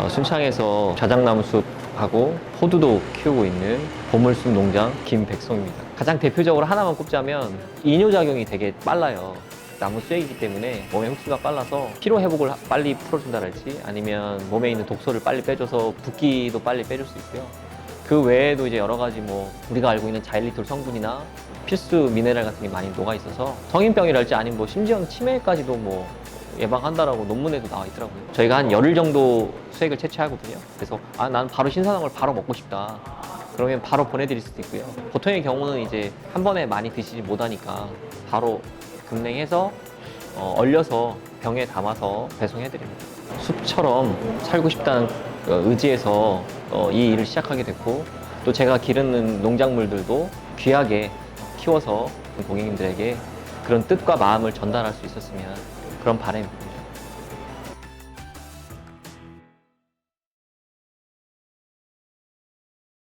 어, 순창에서 자작나무 숲하고 호두도 키우고 있는 보물숲 농장 김백송입니다. 가장 대표적으로 하나만 꼽자면 이뇨작용이 되게 빨라요. 나무 쇠이기 때문에 몸의 흡수가 빨라서 피로 회복을 하- 빨리 풀어준다랄지 아니면 몸에 있는 독소를 빨리 빼줘서 붓기도 빨리 빼줄 수 있고요. 그 외에도 이제 여러 가지 뭐 우리가 알고 있는 자일리톨 성분이나 필수 미네랄 같은 게 많이 녹아 있어서 성인병이랄지 아니면 뭐 심지어는 치매까지도 뭐 예방한다라고 논문에도 나와 있더라고요. 저희가 한 열흘 정도 수액을 채취하거든요. 그래서 아, 난 바로 신선한 걸 바로 먹고 싶다. 그러면 바로 보내드릴 수도 있고요. 보통의 경우는 이제 한 번에 많이 드시지 못하니까 바로 급냉해서 어, 얼려서 병에 담아서 배송해드립니다. 숲처럼 살고 싶다는 어, 의지에서 어, 이 일을 시작하게 됐고 또 제가 기르는 농작물들도 귀하게 키워서 고객님들에게 그런 뜻과 마음을 전달할 수 있었으면 그런 바람이 니다.